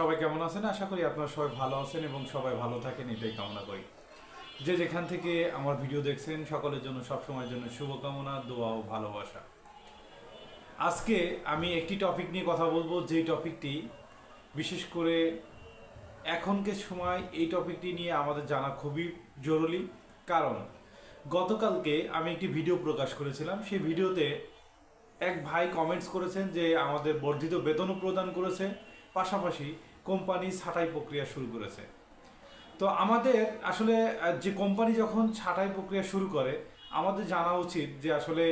সবাই কেমন আছেন? আশা করি আপনারা সবাই ভালো আছেন এবং সবাই ভালো থাকেন, এটাই কামনা করি। যে যেখান থেকে আমার ভিডিও দেখছেন, সকলের জন্য, সবসময়ের জন্য শুভকামনা, দোয়া ও ভালোবাসা। আজকে আমি একটি টপিক নিয়ে কথা বলব যেই টপিকটি বিশেষ করে এখনকার সময় এই টপিকটি নিয়ে আমাদের জানা খুবই জরুরি। কারণ, গতকালকে আমি একটি ভিডিও প্রকাশ করেছিলাম। সেই ভিডিওতে এক ভাই কমেন্টস করেছেন যে আমাদের বর্ধিত বেতনও প্রদান করেছে। পাশাপাশি কোম্পানি ছাঁটাই প্রক্রিয়া শুরু করেছে। তো আমাদের আসলে যে কোম্পানি যখন ছাঁটাই প্রক্রিয়া শুরু করে, আমাদের জানা উচিত যে আসলে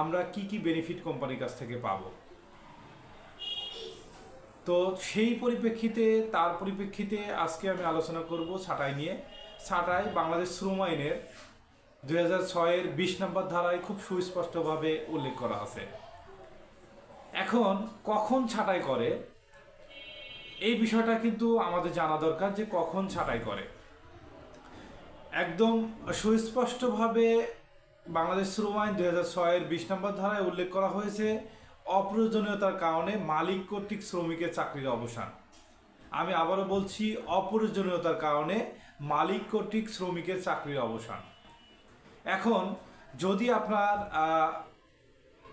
আমরা কি কি বেনিফিট কোম্পানির কাছ থেকে পাবো। তো সেই পরিপ্রেক্ষিতে, তার পরিপ্রেক্ষিতে আজকে আমি আলোচনা করব ছাঁটাই নিয়ে। ছাঁটাই বাংলাদেশ শ্রম আইনের দুই হাজার ছয়ের বিশ নম্বর ধারায় খুব সুস্পষ্টভাবে উল্লেখ করা আছে। এখন কখন ছাঁটাই করে? এই বিষয়টা কিন্তু আমাদের জানা দরকার যে কখন ছাঁটাই করে। একদম সুস্পষ্টভাবে বাংলাদেশ শ্রম আইন দুই হাজার ছয়ের বিশ নম্বর ধারায় উল্লেখ করা হয়েছে, অপ্রয়োজনীয়তার কারণে মালিক কর্তৃক শ্রমিকের চাকরির অবসান। আমি আবারও বলছি, অপ্রয়োজনীয়তার কারণে মালিক কর্তৃক শ্রমিকের চাকরির অবসান। এখন যদি আপনার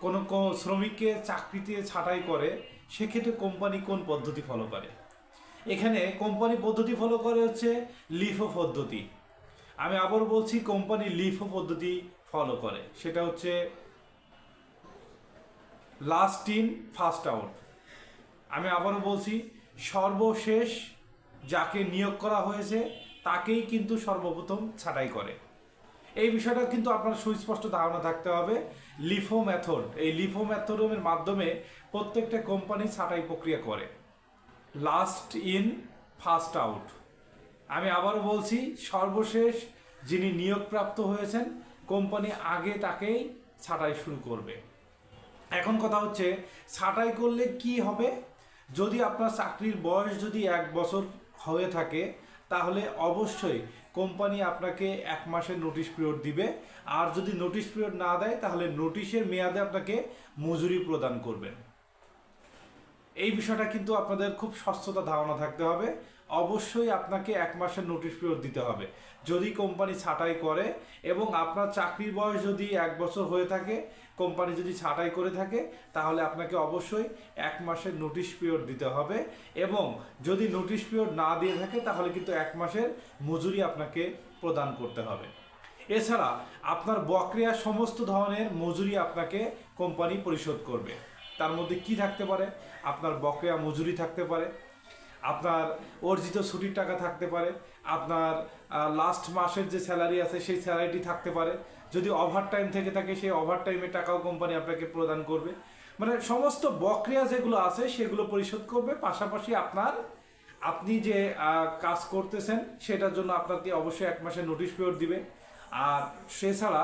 কোনো শ্রমিককে চাকরিতে ছাঁটাই করে, সেক্ষেত্রে কোম্পানি কোন পদ্ধতি ফলো করে? এখানে কোম্পানি পদ্ধতি ফলো করে হচ্ছে লিফো পদ্ধতি। আমি আবার বলছি কোম্পানি লিফো পদ্ধতি ফলো করে। সেটা হচ্ছে লাস্ট ইন ফার্স্ট আউট আমি আবারও বলছি, সর্বশেষ যাকে নিয়োগ করা হয়েছে, তাকেই কিন্তু সর্বপ্রথম ছাঁটাই করে। এই বিষয়টা কিন্তু আপনার সুস্পষ্ট ধারণা থাকতে হবে। লিফো মেথড এই লিফো মেথডের মাধ্যমে প্রত্যেকটা কোম্পানি ছাঁটাই প্রক্রিয়া করে। লাস্ট ইন ফার্স্ট আউট আমি আবারও বলছি, সর্বশেষ যিনি নিয়োগপ্রাপ্ত হয়েছেন, কোম্পানি আগে তাকেই ছাঁটাই শুরু করবে। এখন কথা হচ্ছে, ছাঁটাই করলে কি হবে? যদি আপনার চাকরির বয়স যদি এক বছর হয়ে থাকে, তাহলে অবশ্যই কোম্পানি আপনাকে এক মাসের নোটিশ পিরিয়ড দিবে। আর যদি নোটিশ পিরিয়ড না দেয়, তাহলে নোটিশের মেয়াদে আপনাকে মজুরি প্রদান করবেন। এই বিষয়টা কিন্তু আপনাদের খুব স্বচ্ছতা ধারণা থাকতে হবে। অবশ্যই আপনাকে এক মাসের নোটিশ পিরিয়ড দিতে হবে। যদি কোম্পানি ছাঁটাই করে এবং আপনার চাকরির বয়স যদি এক বছর হয়ে থাকে কোম্পানি যদি ছাঁটাই করে থাকে, তাহলে আপনাকে অবশ্যই এক মাসের নোটিশ পিরিয়ড দিতে হবে এবং যদি নোটিশ পিরিয়ড না দিয়ে থাকে, তাহলে কিন্তু এক মাসের মজুরি আপনাকে প্রদান করতে হবে। এছাড়া আপনার বকেয়া সমস্ত ধরনের মজুরি আপনাকে কোম্পানি পরিশোধ করবে। তার মধ্যে কি থাকতে পারে? আপনার বকেয়া মজুরি থাকতে পারে। আপনার অর্জিত ছুটির টাকা থাকতে পারে। আপনার লাস্ট মাসের যে স্যালারি আছে, সেই স্যালারিটি থাকতে পারে। যদি ওভার টাইম থেকে থাকে, সেই ওভার টাইমের টাকাও কোম্পানি আপনাকে প্রদান করবে। মানে সমস্ত বকেয়া যেগুলো আছে, সেগুলো পরিশোধ করবে। পাশাপাশি আপনার, আপনি যে কাজ করতেছেন, সেটার জন্য আপনাকে অবশ্যই এক মাসের নোটিশ পিরিয়ড দিবে। আর সেছাড়া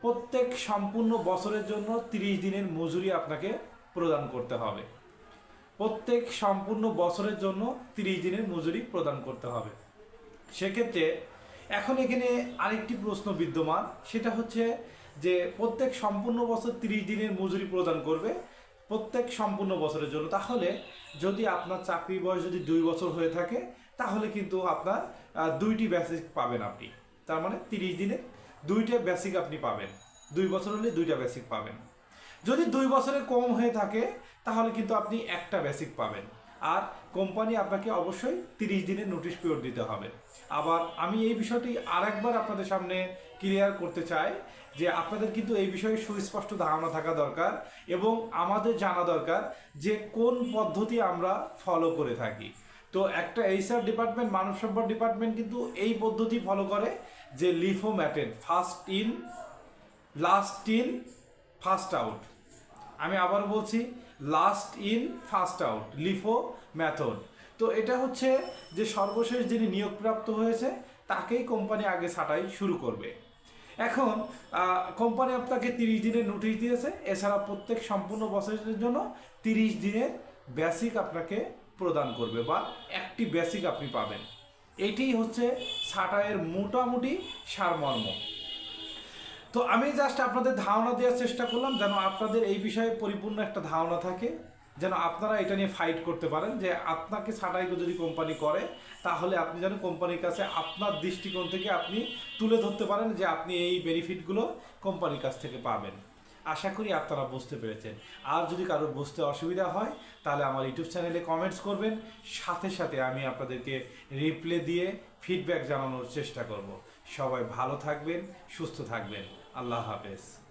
প্রত্যেক সম্পূর্ণ বছরের জন্য তিরিশ দিনের মজুরি আপনাকে প্রদান করতে হবে। প্রত্যেক সম্পূর্ণ বছরের জন্য তিরিশ দিনের মজুরি প্রদান করতে হবে। সেক্ষেত্রে এখন এখানে আরেকটি প্রশ্ন বিদ্যমান, সেটা হচ্ছে যে প্রত্যেক সম্পূর্ণ বছর তিরিশ দিনের মজুরি প্রদান করবে প্রত্যেক সম্পূর্ণ বছরের জন্য। তাহলে যদি আপনার চাকরি বয়স যদি দুই বছর হয়ে থাকে, তাহলে কিন্তু আপনার দুইটি বেসিক পাবেন আপনি। তার মানে তিরিশ দিনে দুইটা বেসিক আপনি পাবেন। দুই বছর হলে দুইটা বেসিক পাবেন। যদি দুই বছরের কম হয়ে থাকে, তাহলে কিন্তু আপনি একটা বেসিক পাবেন। আর কোম্পানি আপনাকে অবশ্যই তিরিশ দিনের নোটিশ পিরিয়ড দিতে হবে। আবার আমি এই বিষয়টি আরেকবার আপনাদের সামনে ক্লিয়ার করতে চাই যে আপনাদের কিন্তু এই বিষয়ে সুস্পষ্ট ধারণা থাকা দরকার এবং আমাদের জানা দরকার যে কোন পদ্ধতি আমরা ফলো করে থাকি। তো একটা এইচআর ডিপার্টমেন্ট মানব সম্পদ ডিপার্টমেন্ট কিন্তু এই পদ্ধতি ফলো করে যে LIFO method first in last in first out আমি আবার বলছি last in first out LIFO method তো এটা হচ্ছে যে সর্বশেষ যিনি নিয়োগপ্রাপ্ত হয়েছে, তাকেই কোম্পানি আগে ছাঁটাই শুরু করবে। এখন কোম্পানি আপনাকে তিরিশ দিনের নোটিশ দিয়েছে, এছাড়া প্রত্যেক সম্পূর্ণ বছরের জন্য তিরিশ দিনের বেসিক আপনাকে প্রদান করবে বা একটি বেসিক আপনি পাবেন। এটাই হচ্ছে ছাঁটাইয়ের মোটামুটি সারমর্ম। তো আমি জাস্ট আপনাদের ধারণা দেওয়ার চেষ্টা করলাম যেন আপনাদের এই বিষয়ে পরিপূর্ণ একটা ধারণা থাকে, যেন আপনারা এটা নিয়ে ফাইট করতে পারেন যে আপনাকে ছাঁটাই যদি কোম্পানি করে, তাহলে আপনি যেন কোম্পানির কাছে আপনার দৃষ্টিকোণ থেকে আপনি তুলে ধরতে পারেন যে আপনি এই বেনিফিটগুলো কোম্পানির কাছ থেকে পাবেন। আশা করি আপনারা বুঝতে পেরেছেন। আর যদি কারোর বুঝতে অসুবিধা হয়, তাহলে আমার ইউটিউব চ্যানেলে কমেন্টস করবেন। সাথে সাথে আমি আপনাদেরকে রিপ্লে দিয়ে ফিডব্যাক জানানোর চেষ্টা করব। সবাই ভালো থাকবেন, সুস্থ থাকবেন। আল্লাহ হাফেজ।